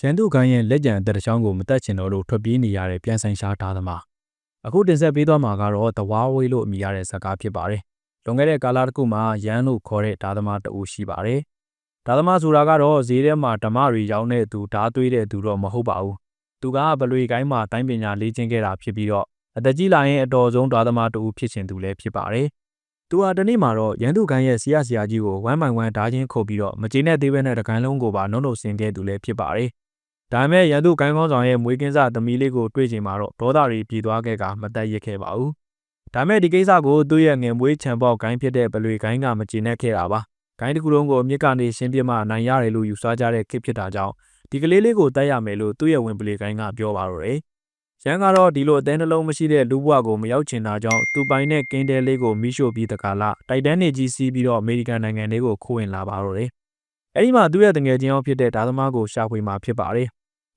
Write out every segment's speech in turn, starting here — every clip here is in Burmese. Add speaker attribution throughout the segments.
Speaker 1: ရန်သူကိုင်းရဲ့လက်ကျန်အသက်တစ်ချောင်းကိုမတက်ချင်တော့လို့ထွက်ပြေးနေရတဲ့ပြန်ဆိုင်ရှားသားသမားအခုတင်ဆက်ပေးသွားမှာကတော့တဝါဝေးလို့အမည်ရတဲ့ဇာတ်ကားဖြစ်ပါတယ်လွန်ခဲ့တဲ့ကာလတစ်ခုမှာရန်လို့ခေါ်တဲ့ဓာသမားတအူရှိပါတယ်ဓာသမားဆိုတာကတော့ဈေးထဲမှာဓမ္မတွေရောင်းတဲ့သူဓာသွေးတဲ့သူတော့မဟုတ်ပါဘူးသူကဘလွေကိုင်းမှာတိုင်းပညာလေ့ကျင့်ခဲ့တာဖြစ်ပြီးတော့အသက်ကြီးလာရင်အတော်ဆုံးဓာသမားတအူဖြစ်ချင်သူလည်းဖြစ်ပါတယ်သူဟာတနေ့မှာတော့ရန်သူကိုင်းရဲ့ဆရာဆရာကြီးကိုဝမ်းမိုင်ဝမ်းဓာချင်းခုတ်ပြီးတော့မကျေနပ်သေးဘဲနဲ့တကိုင်းလုံးကိုပါနှုတ်နှုတ်ဆင်ခဲ့သူလည်းဖြစ်ပါတယ် ဒါပေမဲ့ရန်သူကိုင်းကောင်းဆောင်ရဲ့မွေးကင်းစသမီးလေးကိုတွေ့ချိန်မှာတော့ဒေါသတွေပြေသွားခဲ့ကမတက်ရစ်ခဲ့ပါဘူး။ဒါပေမဲ့ဒီကိစ္စကိုသူ့ရဲ့ငယ်မွေးချံပေါက်ကိုင်းဖြစ်တဲ့ဘလွေကိုင်းကမကျေနပ်ခဲ့တာပါ။ကိုင်းတစ်ခုလုံးကိုအမြစ်ကနေရှင်းပြမှနိုင်ရတယ်လို့ယူဆကြတဲ့ခစ်ဖြစ်တာကြောင့်ဒီကလေးလေးကိုတိုက်ရမယ်လို့သူ့ရဲ့ဝင်ပလီကိုင်းကပြောပါတော့တယ်။ရန်ကတော့ဒီလိုအသေးနှလုံးမရှိတဲ့လူဘွားကိုမရောက်ချင်တာကြောင့်သူပိုင်တဲ့ကင်းတဲလေးကိုမိရှို့ပြီးတကာလတိုက်တန်းနေကြီးစီးပြီးတော့အမေရိကန်နိုင်ငံလေးကိုခိုးဝင်လာပါတော့တယ်။အဲဒီမှာသူ့ရဲ့တငယ်ချင်းအောင်ဖြစ်တဲ့ဓာသမားကိုရှာဖွေမှာဖြစ်ပါတယ်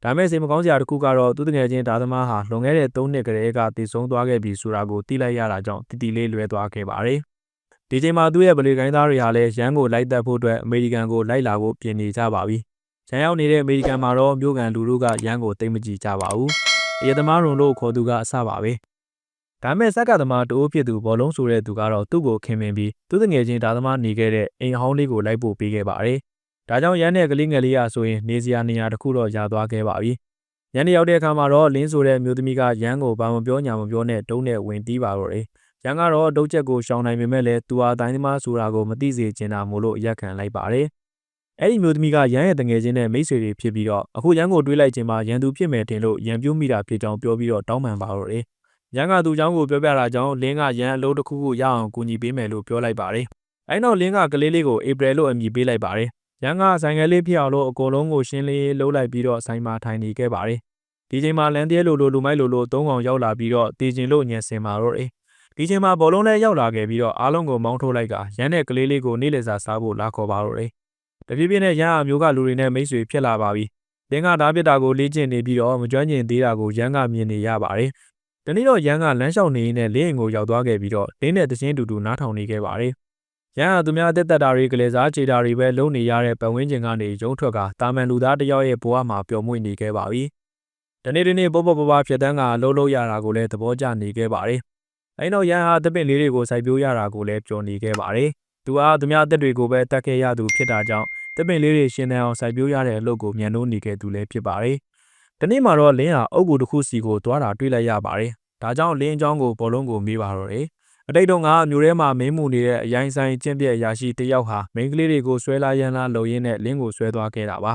Speaker 1: ဒါမဲ့စိတ်မကောင်းစရာတစ်ခုကတော့သူတငယ်ချင်းဒါသမားဟာလွန်ခဲ့တဲ့၃နှစ်ကလေးကတည်ဆုံသွားခဲ့ပြီဆိုတာကိုသိလိုက်ရတာကြောင့်တီတီလေးလွဲသွားခဲ့ပါတယ်။ဒီချိန်မှာသူ့ရဲ့ဗလေကိုင်းသားတွေဟာလည်းရန်ကိုလိုက်တက်ဖို့အတွက်အမေရိကန်ကိုလိုက်လာဖို့ပြင်နေကြပါပြီ။ရန်ရောက်နေတဲ့အမေရိကန်မှာတော့မြို့ကန်လူတို့ကရန်ကိုတိတ်မကြည့်ကြပါဘူး။အရသမားရုံတို့ခေါ်သူကအဆပါပဲ။ဒါမဲ့စက်ကသမားတိုးဖြစ်သူဘောလုံးဆိုတဲ့သူကတော့သူ့ကိုခင်မင်ပြီးသူ့တငယ်ချင်းဒါသမားနေခဲ့တဲ့အိမ်ဟောင်းလေးကိုလိုက်ပို့ပေးခဲ့ပါတယ်။ ဒါကြောင့်ရန်တဲ့ကလေးငယ်လေးအားဆိုရင်နေစရာနေရာတစ်ခုတော့ရသွားခဲ့ပါပြီ။ရန်ရောက်တဲ့အခါမှာတော့လင်းဆိုတဲ့အမျိုးသမီးကရန်ကိုဘာမပြောညာမပြောနဲ့တုံးနဲ့ဝင်တီးပါတော့တယ်။ရန်ကတော့ဒုတ်ချက်ကိုရှောင်နိုင်ပေမဲ့လည်းသူအားတိုင်းသမားဆိုတာကိုမသိစေချင်တာမို့လို့ရက်ခံလိုက်ပါတယ်။အဲ့ဒီမျိုးသမီးကရန်ရဲ့တငယ်ချင်းနဲ့မိတ်ဆွေတွေဖြစ်ပြီးတော့အခုရန်ကိုတွေးလိုက်ခြင်းမှာရန်သူဖြစ်မယ်တင်လို့ရန်ပြုတ်မိတာဖြစ်ကြောင်းပြောပြီးတော့တောင်းပန်ပါတော့တယ်။ရန်ကသူ့ကြောင့်ကိုပြောပြတာကြောင့်လင်းကရန်အလုပ်တစ်ခုခုရအောင်ကူညီပေးမယ်လို့ပြောလိုက်ပါတယ်။အဲ့နောက်လင်းကကလေးလေးကိုအေပရယ်လို့အမည်ပေးလိုက်ပါတယ် ရန်ကဆိုင်ကလေးဖြစ်အောင်လို့အကုန်လုံးကိုရှင်းလေးလှုပ်လိုက်ပြီးတော့ဆိုင်မှာထိုင်နေခဲ့ပါတယ်။ဒီချိန်မှာလန်တဲလိုလိုလူမိုက်လိုလိုသုံးကောင်ရောက်လာပြီးတော့တည်ကျင်လို့ညံစင်မာတော့တယ်။ဒီချိန်မှာဘောလုံးလည်းရောက်လာခဲ့ပြီးတော့အားလုံးကိုမောင်းထုတ်လိုက်ကရန်တဲ့ကလေးလေးကိုနေ့လည်စာစားဖို့လာခေါ်ပါတော့တယ်။တပြည့်ပြည့်နဲ့ရန်အမျိုးကလူတွေနဲ့မိတ်ဆွေဖြစ်လာပါပြီ။တင်းကဓာပြစ်တာကိုလေ့ကျင့်နေပြီးတော့မကျွမ်းကျင်သေးတာကိုရန်ကမြင်နေရပါတယ်။ဒီနေ့တော့ရန်ကလမ်းလျှောက်နေရင်းနဲ့လင်းအိမ်ကိုရောက်သွားခဲ့ပြီးတော့လင်းနဲ့တချင်းတူတူနားထောင်နေခဲ့ပါတယ်။ ရန်ဟာသူများအသက်သက်တာတွေကလေးစားခြေတာတွေပဲလုံနေရတဲ့ပတ်ဝန်းကျင်ကနေရုံးထွက်ကတာမန်လူသားတယောက်ရဲ့ဘဝမှာပျော်မွေ့နေခဲ့ပါပြီ။ဒီနေ့ဒီနေ့ပေါပေါပပဖြတ်တန်းကလှုပ်လှုပ်ရတာကိုလည်းသဘောကျနေခဲ့ပါတယ်။အဲနောက်ရန်ဟာတပင့်လေးတွေကိုစိုက်ပျိုးရတာကိုလည်းပျော်နေခဲ့ပါတယ်။သူဟာသူများအသက်တွေကိုပဲတတ်ခဲ့ရသူဖြစ်တာကြောင့်တပင့်လေးတွေရှင်နေအောင်စိုက်ပျိုးရတဲ့အလုပ်ကိုမြန်လို့နေခဲ့သူလည်းဖြစ်ပါတယ်။ဒီနေ့မှာတော့လင်းဟာအုပ်ကူတစ်ခုစီကိုတွားတာတွေ့လိုက်ရပါတယ်။ဒါကြောင့်လင်းအကြောင်းကိုဘောလုံးကိုမေးပါတော့တယ်။ အတိတ်တုန်းကမြို့ထဲမှာမင်းမှုနေတဲ့အရိုင်းဆိုင်ကျင့်ပြက်အရာရှိတယောက်ဟာမိန်းကလေးတွေကိုဆွဲလာရန်လာလုံရင်းနဲ့လင်းကိုဆွဲသွားခဲ့တာပါ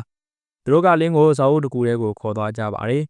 Speaker 1: သူတို့ကလင်းကိုစာအုပ်တစ်ခုထဲကိုခေါ်သွားကြပါတယ်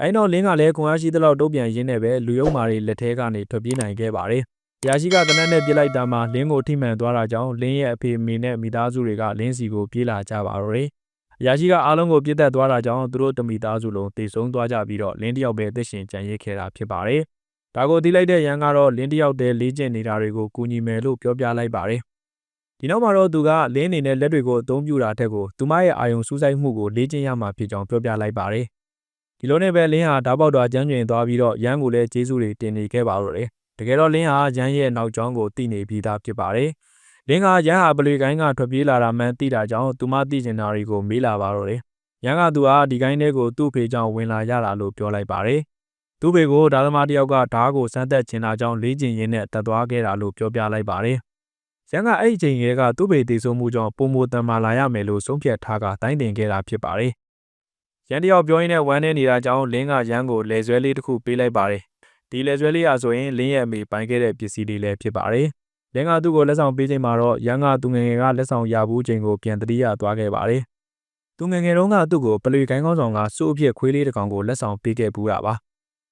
Speaker 1: အဲတော့လင်းကလည်းခွန်အားရှိသလောက်တုတ်ပြန်ရင်းနဲ့ပဲလူယုံမာတွေလက်ထဲကနေထွက်ပြေးနိုင်ခဲ့ပါတယ်ရာရှိကတနက်နဲ့ပြစ်လိုက်တာမှလင်းကိုထိမှန်သွားတာကြောင့်လင်းရဲ့အဖေမေနဲ့မိသားစုတွေကလင်းစီကိုပြေးလာကြပါတော့တယ်။ရာရှိကအားလုံးကိုပြစ်တက်သွားတာကြောင့်သူတို့တမိသားစုလုံးတိတ်ဆုံးသွားကြပြီးတော့လင်းတယောက်ပဲအသက်ရှင်ကြံရစ်ခဲ့တာဖြစ်ပါတယ်။ ဒါကိုသိလိုက်တဲ့ရန်ကတော့လင်းတယောက်တည်းလေးကျင့်နေတာတွေကိုကူညီမယ်လို့ပြောပြလိုက်ပါတယ်။ဒီနောက်မှာတော့သူကလင်းအနေနဲ့လက်တွေကိုအသုံးပြုတာထက်ကိုသူမရဲ့အာယုံစူးစိုက်မှုကိုလေ့ကျင့်ရမှာဖြစ်ကြောင်းပြောပြလိုက်ပါတယ်။ဒီလိုနဲ့ပဲလင်းဟာဓာတ်ပေါက်တော်ကျန်းကျင်သွားပြီးတော့ရန်ကိုလည်းကျေးဇူးတွေတင်နေခဲ့ပါတော့တယ်။တကယ်တော့လင်းဟာရန်ရဲ့နောက်ကျောင်းကိုသိနေပြီးသားဖြစ်ပါတယ်။လင်းကရန်ဟာပလွေကိုင်းကထွက်ပြေးလာတာမှန်သိတာကြောင့်သူမသိကျင်တာတွေကိုမေးလာပါတော့တယ်။ရန်ကသူဟာဒီကိုင်းထဲကိုသူ့ဖေကြောင့်ဝင်လာရတာလို့ပြောလိုက်ပါတယ်။ သူ့ဘေကိုဓာသမားတယောက်ကဓားကိုစမ်းသက်ချင်တာကြောင့်လေးကျင်ရင်းနဲ့တက်သွားခဲ့တာလို့ပြောပြလိုက်ပါတယ်။ရန်ကအဲ့ဒီချိန်ရဲကသူ့ဘေတည်ဆုံမှုကြောင့်ပုံမတန်မာလာရမယ်လို့ဆုံးဖြတ်ထားကတိုင်းတင်ခဲ့တာဖြစ်ပါတယ်။ရန်တယောက်ပြောရင်းနဲ့ဝမ်းနေနေတာကြောင့်လင်းကရန်ကိုလေဆွဲလေးတစ်ခုပေးလိုက်ပါတယ်။ဒီလေဆွဲလေးအဆိုရင်လင်းရဲ့အမေပိုင်ခဲ့တဲ့ပစ္စည်းလေးလည်းဖြစ်ပါတယ်။လင်းကသူ့ကိုလက်ဆောင်ပေးချိန်မှာတော့ရန်ကသူငယ်ငယ်ကလက်ဆောင်ရဘူးချိန်ကိုပြန်တတိယသွားခဲ့ပါတယ်။သူငယ်ငယ်တုန်းကသူ့ကိုပလွေကိုင်းကောင်းဆောင်ကစိုးအဖြစ်ခွေးလေးတစ်ကောင်ကိုလက်ဆောင်ပေးခဲ့ပူးတာပါ။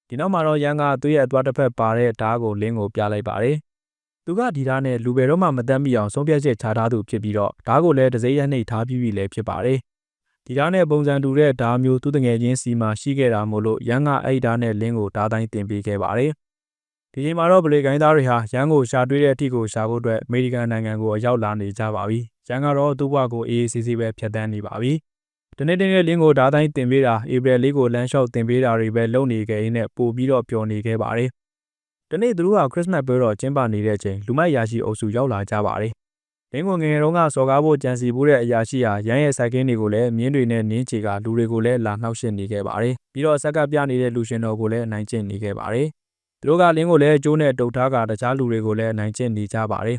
Speaker 1: ဒီနောက်မှာတော့ရန်ကသူ့ရဲ့အသွားတစ်ဖက်ပါတဲ့ဓားကိုလင်းကိုပြလိုက်ပါတယ်သူကဒီဓားနဲ့လူဘယ်တော့မှမတတ်မိအောင်ဆုံးဖြတ်ချက်ချထားသူဖြစ်ပြီးတော့ဓားကိုလည်းတစိမ့်ရနှိပ်ထားပြီးပြီလည်းဖြစ်ပါတယ်ဒီဓားနဲ့ပုံစံတူတဲ့ဓားမျိုးသူတငယ်ချင်းစီမှာရှိခဲ့တာမို့လို့ရန်ကအဲ့ဓားနဲ့လင်းကိုဓားတိုင်းတင်ပေးခဲ့ပါတယ်ဒီချိန်မှာတော့ဗလေကိုင်းသားတွေဟာရန်ကိုရှာတွေ့တဲ့အထိကိုရှာဖို့အတွက်အမေရိကန်နိုင်ငံကိုအရောက်လာနေကြပါပြီရန်ကတော့သူ့ဘဝကိုအေးအေးဆေးဆေးပဲဖြတ်တန်းနေပါပြီ တနေ့တနေ့လင်းကိုဓာတိုင်းတင်ပေးတာဧပြီလေးကိုလမ်းလျှောက်တင်ပေးတာတွေပဲလုပ်နေခဲ့ရင်းနဲ့ပို့ပြီးတော့ပျော်နေခဲ့ပါတယ်။ဒီနေ့သူတို့ကခရစ်စမတ်ပွဲတော်ကျင်းပနေတဲ့အချိန်လူမိုက်ရာရှိအုပ်စုရောက်လာကြပါတယ်လင်းကိုငယ်ငယ်တုန်းကစော်ကားဖို့ကြံစီမှုတဲ့အရာရှိဟာရန်ရဲ့စိုက်ကင်းတွေကိုလည်းမြင်းတွေနဲ့နင်းချေကလူတွေကိုလည်းလာနှောက်ယှက်နေခဲ့ပါတယ်ပြီးတော့ဆက်ကပ်ပြနေတဲ့လူရှင်တော်ကိုလည်းအနိုင်ကျင့်နေခဲ့ပါတယ်သူတို့ကလင်းကိုလည်းကျိုးနဲ့တုတ်ထားကတခြားလူတွေကိုလည်းအနိုင်ကျင့်နေကြပါတယ်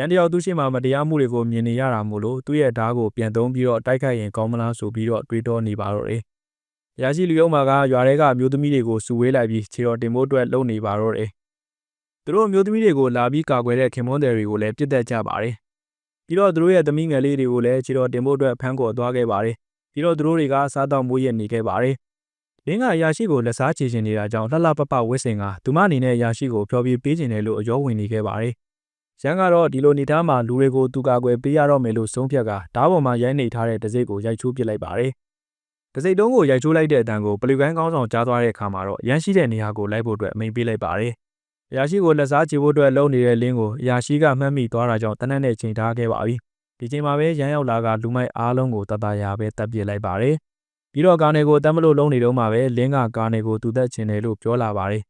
Speaker 1: ရန်တယောက်သူရှိမှမတရားမှုတွေကိုမြင်နေရတာမို့လို့သူ့ရဲ့ဓာတ်ကိုပြန်သုံးပြီးတော့တိုက်ခိုက်ရင်ကောင်းမလားဆိုပြီးတော့တွေးတောနေပါတော့တယ်။ရာရှိလူယုံမာကရွာထဲကအမျိုးသမီးတွေကိုစုဝေးလိုက်ပြီးခြေတော်တင်ဖို့အတွက်လုပ်နေပါတော့တယ်။သူတို့အမျိုးသမီးတွေကိုလာပြီးကာကွယ်တဲ့ခင်မွန်းတယ်တွေကိုလည်းပြစ်တက်ကြပါတယ်။ပြီးတော့သူတို့ရဲ့သမီးငယ်လေးတွေကိုလည်းခြေတော်တင်ဖို့အတွက်ဖမ်းခေါ်သွားခဲ့ပါတယ်။ပြီးတော့သူတို့တွေကစားတောက်မွေးရနေခဲ့ပါတယ်။လင်းကအရာရှိကိုလက်စားချေချင်နေတာကြောင့်လှလှပပဝစ်စင်ကသူမအနေနဲ့အရာရှိကိုဖျော်ပြပေးခြင်းတယ်လို့အယောဝင်နေခဲ့ပါတယ်။ ရန်ကတော့ဒီလိုနေသားမှာလူတွေကိုသူကာကွယ်ပေးရတော့မယ်လို့ဆုံးဖြတ်ကဓားပေါ်မှာရိုက်နေထားတဲ့တစိ့ကိုရိုက်ချိုးပစ်လိုက်ပါတယ်။တစိ့တုံးကိုရိုက်ချိုးလိုက်တဲ့အတန်ကိုပလူကိုင်းကောင်းဆောင်ကြားသွားတဲ့အခါမှာတော့ရန်ရှိတဲ့နေရာကိုလိုက်ဖို့အတွက်အမိန်ပေးလိုက်ပါတယ်။အရာရှိကိုလက်စားချေဖို့အတွက်လုံနေတဲ့လင်းကိုအရာရှိကမှတ်မိသွားတာကြောင့်တနက်နဲ့ချိန်ထားခဲ့ပါပြီ။ဒီချိန်မှာပဲရန်ရောက်လာကလူမိုက်အားလုံးကိုတတရာပဲတပ်ပစ်လိုက်ပါတယ်။ပြီးတော့ကာနေကိုတတ်မလို့လုံနေတော့မှပဲလင်းကကာနေကိုသူသက်ချင်တယ်လို့ပြောလာပါတယ်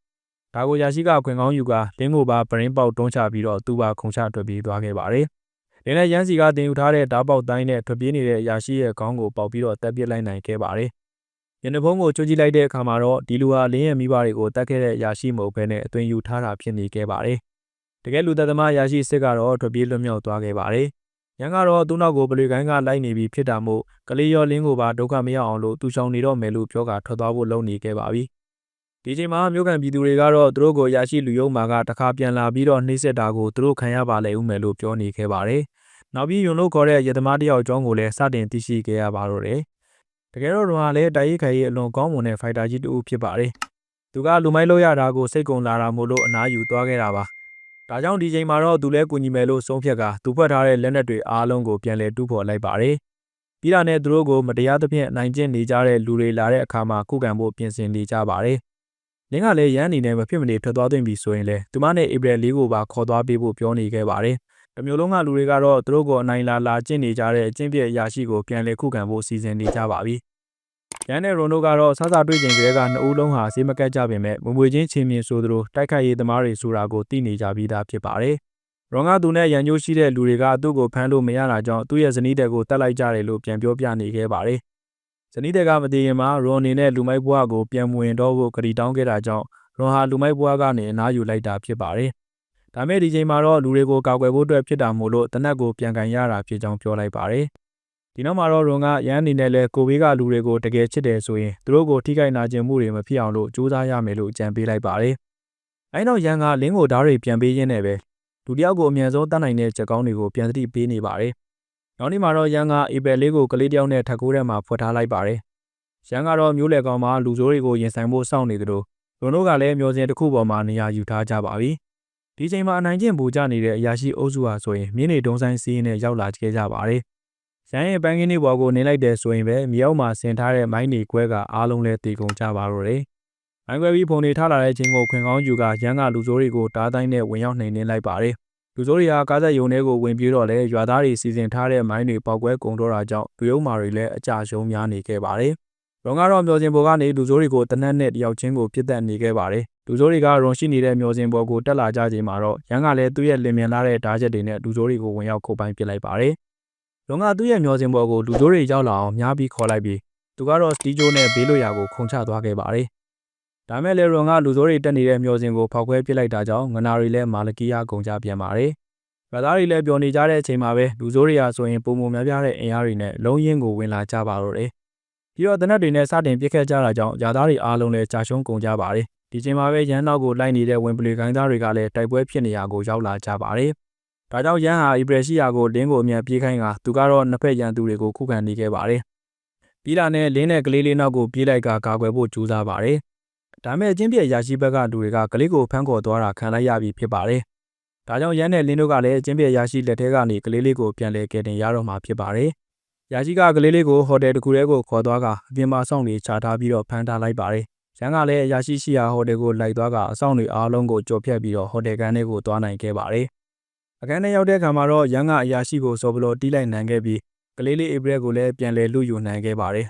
Speaker 1: ဒါကိုရာရှိကခွင်ကောင်းယူကလင်းကိုပါပရင်းပေါက်တွန်းချပြီးတော့သူ့ပါခုံချထွက်ပြေးသွားခဲ့ပါတယ်။လင်းနဲ့ရန်စီကတင်ယူထားတဲ့ဓာတ်ပေါက်တိုင်းနဲ့ထွက်ပြေးနေတဲ့ရာရှိရဲ့ခေါင်းကိုပေါက်ပြီးတော့တက်ပစ်လိုက်နိုင်ခဲ့ပါတယ်။ရန်တဖုံးကိုချွတ်ကြည့်လိုက်တဲ့အခါမှာတော့ဒီလူဟာလင်းရဲ့မိဘတွေကိုတတ်ခဲ့တဲ့ရာရှိမဟုတ်ဘဲနဲ့အသွင်ယူထားတာဖြစ်နေခဲ့ပါတယ်။တကယ်လူသက်သမားရာရှိစစ်ကတော့ထွက်ပြေးလွတ်မြောက်သွားခဲ့ပါတယ်။ရန်ကတော့သူ့နောက်ကိုပလွေကိုင်းကလိုက်နေပြီးဖြစ်တာမို့ကလေးရောလင်းကိုပါဒုက္ခမရောက်အောင်လို့သူချောင်နေတော့မယ်လို့ပြောကထွက်သွားဖို့လုပ်နေခဲ့ပါပြီ။ ဒီချိန်မှာမြို့ကန်ပြည်သူတွေကတော့သူတို့ကိုရရှိလူယုံမာကတခါပြန်လာပြီးတော့နှိမ့်ဆက်တာကိုသူတို့ခံရပါလေဦးမယ်လို့ပြောနေခဲ့ပါတယ်။နောက်ပြီးယွန်လို့ခေါ်တဲ့ရသမားတယောက်အကြောင်းကိုလည်းစတင်သိရှိခဲ့ရပါတော့တယ်။တကယ်တော့တော့လည်းတိုက်ရိုက်ခိုင်ရေးအလွန်ကောင်းမွန်တဲ့ဖိုက်တာကြီးတူဖြစ်ပါတယ်။သူကလူမိုက်လို့ရတာကိုစိတ်ကုံလာတာမို့လို့အနားယူသွားခဲ့တာပါ။ဒါကြောင့်ဒီချိန်မှာတော့သူလည်းကူညီမယ်လို့ဆုံးဖြတ်ကသူဖွက်ထားတဲ့လက်နက်တွေအားလုံးကိုပြန်လည်တူးဖော်လိုက်ပါတယ်။ပြီးတာနဲ့သူတို့ကိုမတရားသဖြင့်အနိုင်ကျင့်နေကြတဲ့လူတွေလာတဲ့အခါမှာခုခံဖို့ပြင်ဆင်နေကြပါတယ် လင်းကလည်းရန်အနေနဲ့မဖြစ်မနေထွက်သွားသွင်းပြီဆိုရင်လေသူမနဲ့ဧပြီလေးကိုပါခေါ်သွားပေးဖို့ပြောနေခဲ့ပါတယ်။တမျိုးလုံးကလူတွေကတော့သူတို့ကိုအနိုင်လာလာကျင့်နေကြတဲ့အကျင့်ပြည့်အရာရှိကိုပြန်လည်ခုခံဖို့စီစဉ်နေကြပါပြီ။ရန်နဲ့ရွန်တို့ကတော့ဆဆတွေ့ချိန်ကလေးကနှစ်ဦးလုံးဟာဈေးမကက်ကြပေမဲ့မမွေချင်းချင်းမြင်ဆိုသလိုတိုက်ခိုက်ရေးသမားတွေဆိုတာကိုသိနေကြပြီးသားဖြစ်ပါတယ်။ရွန်ကသူနဲ့ရန်ညိုးရှိတဲ့လူတွေကသူ့ကိုဖမ်းလို့မရတာကြောင့်သူ့ရဲ့ဇနီးတဲ့ကိုတတ်လိုက်ကြတယ်လို့ပြန်ပြောပြနေခဲ့ပါတယ် ဇနီးတက်ကမတည်ရင်မှာရွန်အနေနဲ့လူမိုက်ဘွားကိုပြန်မဝင်တော့ဖို့ကြတီတောင်းခဲ့တာကြောင့်ရွန်ဟာလူမိုက်ဘွားကနေအနားယူလိုက်တာဖြစ်ပါတယ်။ဒါမဲ့ဒီချိန်မှာတော့လူတွေကိုကာကွယ်ဖို့အတွက်ဖြစ်တာမို့လို့တနက်ကိုပြန်ကန်ရတာဖြစ်ကြောင်းပြောလိုက်ပါတယ်။ဒီနောက်မှာတော့ရွန်ကရန်အနေနဲ့လဲကိုဘေးကလူတွေကိုတကယ်ချစ်တယ်ဆိုရင်သူတို့ကိုထိခိုက်နာကျင်မှုတွေမဖြစ်အောင်လို့ကြိုးစားရမယ်လို့အကြံပေးလိုက်ပါတယ်။အဲနောက်ရန်ကလင်းကိုဓာတ်တွေပြန်ပေးရင်းနဲ့ပဲလူတယောက်ကိုအမြန်ဆုံးတတ်နိုင်တဲ့ချက်ကောင်းတွေကိုပြန်သတိပေးနေပါတယ်။ နောက်နေ့မှာတော့ရန်ကအေပယ်လေးကိုကလေးတယောက်နဲ့ထပ်ကိုးထဲမှာဖွက်ထားလိုက်ပါတယ်။ရန်ကတော့မျိုးလေကောင်မှာလူဆိုးတွေကိုရင်ဆိုင်ဖို့စောင့်နေသလိုလူတို့ကလည်းမျိုးစင်တစ်ခုပေါ်မှာနေရာယူထားကြပါပြီ။ဒီချိန်မှာအနိုင်ကျင့်ပူကြနေတဲ့အရာရှိအုပ်စုဟာဆိုရင်မြင်းနေတုံးဆိုင်စီးနဲ့ရောက်လာခဲ့ကြပါတယ်။ရန်ရဲ့ပန်းကင်းလေးပေါ်ကိုနေလိုက်တဲ့ဆိုရင်ပဲမြေအောက်မှာဆင်ထားတဲ့မိုင်းနေခွဲကအားလုံးလဲတေကုန်ကြပါတော့တယ်။မိုင်းခွဲပြီးဖုန်နေထားလာတဲ့ချိန်ကိုခွင်ကောင်းယူကရန်ကလူဆိုးတွေကိုတားတိုင်းနဲ့ဝင်ရောက်နှိမ်နင်းလိုက်ပါတယ်။ လူစိုးတွေဟာကားဆက်ယုံထဲကိုဝင်ပြေးတော့လဲရွာသားတွေစီစဉ်ထားတဲ့မိုင်းတွေပေါက်ကွဲကုန်တော့တာကြောင့်လူယုံမာတွေလည်းအကြရှုံးများနေခဲ့ပါတယ်။ရုံကတော့မျောစင်ပေါ်ကနေလူစိုးတွေကိုတနက်နဲ့တယောက်ချင်းကိုပြစ်တက်နေခဲ့ပါတယ်။လူစိုးတွေကရုံရှိနေတဲ့မျောစင်ပေါ်ကိုတက်လာကြချိန်မှာတော့ရန်ကလည်းသူ့ရဲ့လင်မြန်လာတဲ့ဓာတ်ချက်တွေနဲ့လူစိုးတွေကိုဝင်ရောက်ခုတ်ပိုင်းပစ်လိုက်ပါတယ်။ရုံကသူ့ရဲ့မျောစင်ပေါ်ကိုလူစိုးတွေရောက်လာအောင်များပြီးခေါ်လိုက်ပြီးသူကတော့စတီဂျိုနဲ့ဘေးလိုရာကိုခုန်ချသွားခဲ့ပါတယ်။ ဒါမဲ့လေရွန်ကလူစိုးတွေတက်နေတဲ့မျောစင်ကိုဖောက်ခွဲပစ်လိုက်တာကြောင့်ငနာတွေလည်းမာလကီယာကုန်ကြပြန်ပါတယ်။ဗသားတွေလည်းပျော်နေကြတဲ့အချိန်မှာပဲလူစိုးတွေကဆိုရင်ပုံမများပြားတဲ့အင်အားတွေနဲ့လုံးရင်းကိုဝင်လာကြပါတော့တယ်။ပြီးတော့တနက်တွေနဲ့စတင်ပစ်ခတ်ကြတာကြောင့်ယာသားတွေအားလုံးလည်းကြာရှုံးကုန်ကြပါတယ်။ဒီချိန်မှာပဲရန်နောက်ကိုလိုက်နေတဲ့ဝင်ပလီကိုင်းသားတွေကလည်းတိုက်ပွဲဖြစ်နေရကိုရောက်လာကြပါတယ်။ဒါကြောင့်ရန်ဟာအီဘရရှိယာကိုလင်းကိုအမြန်ပြေးခိုင်းကသူကတော့နှစ်ဖက်ရန်သူတွေကိုခုခံနေခဲ့ပါတယ်။ပြီးတာနဲ့လင်းနဲ့ကလေးလေးနောက်ကိုပြေးလိုက်ကကာကွယ်ဖို့ကြိုးစားပါတယ် ဒါမဲ့အချင်းပြည့်ရာရှိဘက်ကလူတွေကကလေးကိုဖမ်းခေါ်သွားတာခံလိုက်ရပြီဖြစ်ပါတယ်။ဒါကြောင့်ရန်နဲ့လင်းတို့ကလည်းအချင်းပြည့်ရာရှိလက်ထဲကနေကလေးလေးကိုပြန်လဲကယ်တင်ရတော့မှာဖြစ်ပါတယ်။ရာရှိကကလေးလေးကိုဟိုတယ်တစ်ခုထဲကိုခေါ်သွားကအပြင်မှာဆောင်နေချထားပြီးတော့ဖမ်းထားလိုက်ပါတယ်။ရန်ကလည်းရာရှိရှိရာဟိုတယ်ကိုလိုက်သွားကအဆောင်တွေအားလုံးကိုကြော်ဖြတ်ပြီးတော့ဟိုတယ်ကန်ထဲကိုသွားနိုင်ခဲ့ပါတယ်။အခန်းထဲရောက်တဲ့အခါမှာတော့ရန်ကအရာရှိကိုစော်ဘလော်တီးလိုက်နိုင်ခဲ့ပြီးကလေးလေးဧပြီကိုလည်းပြန်လဲလူယူနိုင်ခဲ့ပါတယ်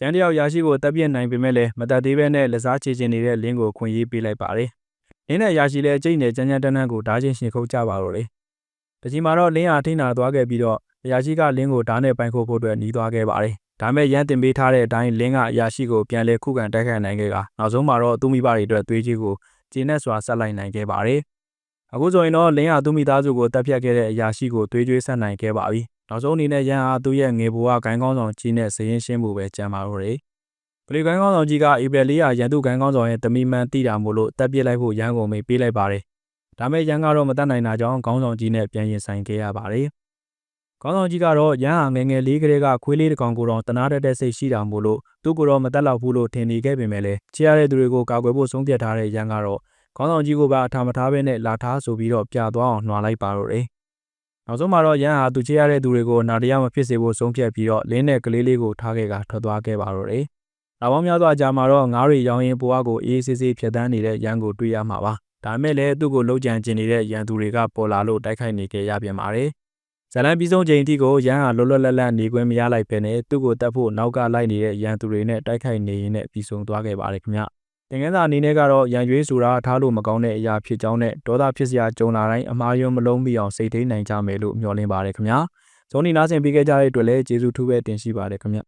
Speaker 1: ရန်တယောက်ရာရှိကိုတပ်ပြစ်နိုင်ပေမဲ့လည်းမတတ်သေးပဲနဲ့လက်စားချေချင်နေတဲ့လင်းကိုခွင့်ရေးပေးလိုက်ပါတယ်။လင်းနဲ့ရာရှိလည်းအကျိတ်နဲ့ကြမ်းကြမ်းတန်းတန်းကိုဓာချင်းရှင်ခုတ်ကြပါတော့တယ်။တတချီမှာတော့လင်းဟာထိန်းနာသွားခဲ့ပြီးတော့အရာရှိကလင်းကိုဓာတ်နဲ့ပိုင်ခိုးဖို့အတွက်หนีသွားခဲ့ပါတယ်ဒါမဲ့ရန်တင်ပေးထားတဲ့အတိုင်းလင်းကအရာရှိကိုပြန်လဲခုခံတိုက်ခိုက်နိုင်ခဲ့ကနောက်ဆုံးမှာတော့သူ့မိဘတွေအတွက်သွေးကြီးကိုကျင်းနဲ့စွာဆက်လိုက်နိုင်ခဲ့ပါတယ်အခုဆိုရင်တော့လင်းဟာသူ့မိသားစုကိုတပ်ဖြတ်ခဲ့တဲ့အရာရှိကိုသွေးကြွေးဆက်နိုင်ခဲ့ပါပြီ နောက်ဆုံးအနေနဲ့ရန်ဟာသူ့ရဲ့ငေဘွားဂိုင်းကောင်းဆောင်ကြီးနဲ့ဇရင်ရှင်းမှုပဲကြံပါတော့တယ်ကလေးဂိုင်းကောင်းဆောင်ကြီးကဧပြီလေးရာရန်သူဂိုင်းကောင်းဆောင်ရဲ့တမီမှန်တိတာမို့လို့တပ်ပစ်လိုက်ဖို့ရန်ကုန်မေးပေးလိုက်ပါတယ်ဒါမဲ့ရန်ကတော့မတတ်နိုင်တာကြောင့်ခေါင်းဆောင်ကြီးနဲ့ပြန်ရင်ဆိုင်ခဲ့ရပါတယ်ခေါင်းဆောင်ကြီးကတော့ရန်ဟာငယ်ငယ်လေးကလေးကခွေးလေးတစ်ကောင်ကိုတော့တနာတတ်တဲ့စိတ်ရှိတာမို့လို့သူ့ကိုတော့မတက်တော့ဘူးလို့ထင်နေခဲ့ပေမဲ့လည်းချစ်ရတဲ့သူတွေကိုကာကွယ်ဖို့ဆုံးဖြတ်ထားတဲ့ရန်ကတော့ခေါင်းဆောင်ကြီးကိုပါအထာမထားဘဲနဲ့လာထားဆိုပြီးတော့ပြသွားအောင်နှွာလိုက်ပါတော့တယ် နောက်ဆုံးမှာတော့ရန်ဟာသူချစ်ရတဲ့သူတွေကိုနာတရားမဖြစ်စေဖို့ဆုံးဖြတ်ပြီးတော့လင်းနဲ့ကလေးလေးကိုထားခဲ့ကထွက်သွားခဲ့ပါတော့တယ်။နောက်ပေါင်းများစွာကြာမှာတော့ငားရီရောင်းရင်ပွားကိုအေးအေးဆေးဆေးဖြတ်တန်းနေတဲ့ရန်ကိုတွေ့ရမှာပါ။ဒါမဲ့လည်းသူ့ကိုလှုပ်ကြံကျင်နေတဲ့ရန်သူတွေကပေါ်လာလို့တိုက်ခိုက်နေကြရပြန်ပါတယ်။ဇလန်ပြီးဆုံးချိန်အထိကိုရန်ဟာလွတ်လွတ်လပ်လပ်နေခွင့်မရလိုက်ပဲနဲ့သူ့ကိုတတ်ဖို့နောက်ကလိုက်နေတဲ့ရန်သူတွေနဲ့တိုက်ခိုက်နေရင်းနဲ့ပြီးဆုံးသွားခဲ့ပါတယ်ခင်ဗျ။ တင်ငန်းစာအနေနဲ့ကတော့ရန်ရွေးဆိုတာထားလို့မကောင်းတဲ့အရာဖြစ်ကြောင်းနဲ့ဒေါသဖြစ်စရာကြုံလာတိုင်းအမားယွန်းမလုံးမိအောင်စိတ်ထိန်နိုင်ကြမယ်လို့မျှော်လင့်ပါတယ်ခင်ဗျာ။ဇုံနီနာဆင်ပေးခဲ့ကြတဲ့အတွက်လည်းကျေးဇူးထူးပဲတင်ရှိပါတယ်ခင်ဗျ